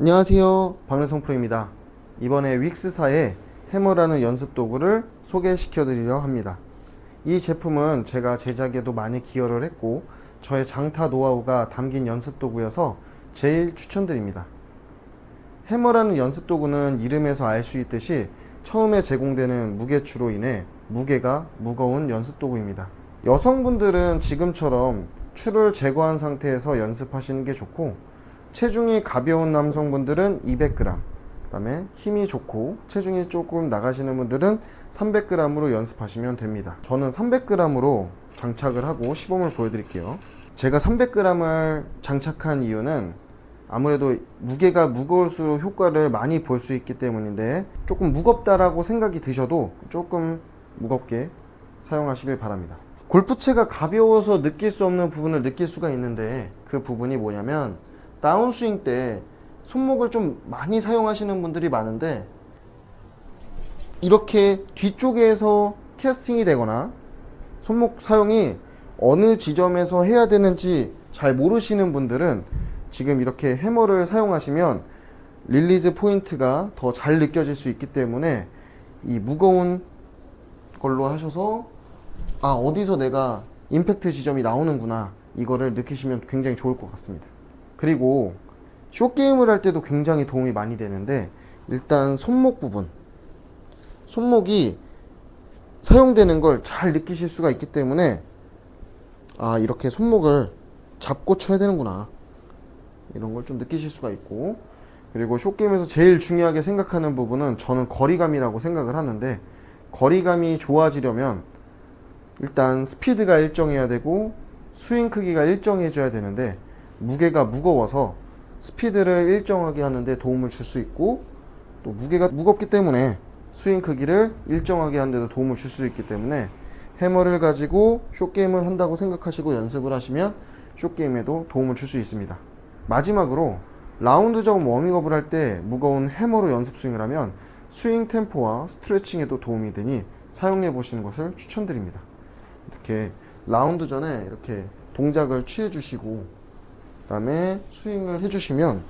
안녕하세요. 박래성 프로입니다. 이번에 윅스사의 해머라는 연습 도구를 소개시켜 드리려 합니다. 이 제품은 제가 제작에도 많이 기여를 했고 저의 장타 노하우가 담긴 연습 도구여서 제일 추천드립니다. 해머라는 연습 도구는 이름에서 알 수 있듯이 처음에 제공되는 무게추로 인해 무게가 무거운 연습 도구입니다. 여성분들은 지금처럼 추를 제거한 상태에서 연습하시는 게 좋고 체중이 가벼운 남성분들은 200g, 그 다음에 힘이 좋고 체중이 조금 나가시는 분들은 300g으로 연습하시면 됩니다. 저는 300g으로 장착을 하고 시범을 보여드릴게요. 제가 300g을 장착한 이유는 아무래도 무게가 무거울수록 효과를 많이 볼 수 있기 때문인데 조금 무겁다라고 생각이 드셔도 조금 무겁게 사용하시길 바랍니다. 골프채가 가벼워서 느낄 수 없는 부분을 느낄 수가 있는데 그 부분이 뭐냐면 다운스윙 때 손목을 좀 많이 사용하시는 분들이 많은데 이렇게 뒤쪽에서 캐스팅이 되거나 손목 사용이 어느 지점에서 해야 되는지 잘 모르시는 분들은 지금 이렇게 해머를 사용하시면 릴리즈 포인트가 더 잘 느껴질 수 있기 때문에 이 무거운 걸로 하셔서 아 어디서 내가 임팩트 지점이 나오는구나 이거를 느끼시면 굉장히 좋을 것 같습니다 그리고 쇼게임을 할 때도 굉장히 도움이 많이 되는데 일단 손목 부분. 손목이 사용되는 걸 잘 느끼실 수가 있기 때문에 아 이렇게 손목을 잡고 쳐야 되는구나. 이런 걸 좀 느끼실 수가 있고. 그리고 쇼게임에서 제일 중요하게 생각하는 부분은 저는 거리감이라고 생각을 하는데 거리감이 좋아지려면 일단 스피드가 일정해야 되고 스윙 크기가 일정해져야 되는데 무게가 무거워서 스피드를 일정하게 하는데 도움을 줄 수 있고 또 무게가 무겁기 때문에 스윙 크기를 일정하게 하는데도 도움을 줄 수 있기 때문에 해머를 가지고 쇼게임을 한다고 생각하시고 연습을 하시면 쇼게임에도 도움을 줄 수 있습니다. 마지막으로 라운드 점 워밍업을 할 때 무거운 해머로 연습 스윙을 하면 스윙 템포와 스트레칭에도 도움이 되니 사용해 보시는 것을 추천드립니다. 이렇게 라운드 전에 이렇게 동작을 취해 주시고 그 다음에 스윙을 해 주시면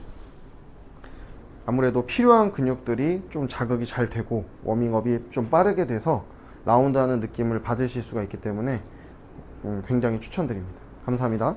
아무래도 필요한 근육들이 좀 자극이 잘 되고 워밍업이 좀 빠르게 돼서 라운드 하는 느낌을 받으실 수가 있기 때문에 음, 굉장히 추천드립니다. 감사합니다.